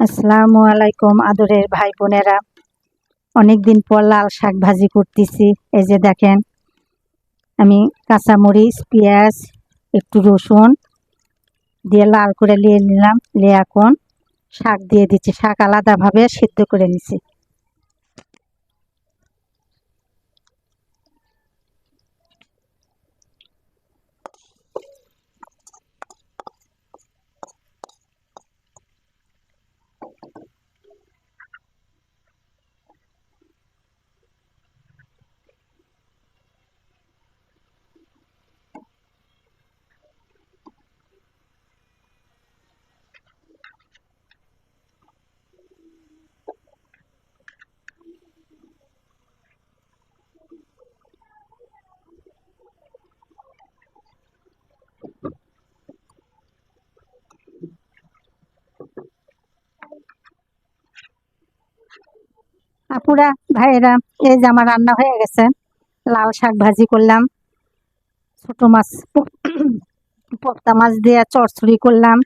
আসসালামু আলাইকুম আদরের ভাই বোনেরা। অনেকদিন পর লাল শাক ভাজি করতেছি। এই যে দেখেন, আমি কাঁচামরিচ, পেঁয়াজ, একটু রসুন দিয়ে লাল করে নিয়ে নিলাম। নিয়ে এখন শাক দিয়ে দিচ্ছি। শাক আলাদাভাবে সিদ্ধ করে নিছি। আপুরা, ভাইয়েরা, এই যে আমার রান্না হয়ে গেছে। লাল শাক ভাজি করলাম। ছোট মাছ, পপ্তা মাছ দিয়ে চড়চড়ি করলাম।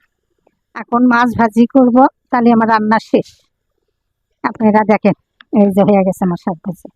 এখন মাছ ভাজি করব, তাহলে আমার রান্না শেষ। আপনারা দেখেন, এই যে হয়ে গেছে আমার শাক ভাজি।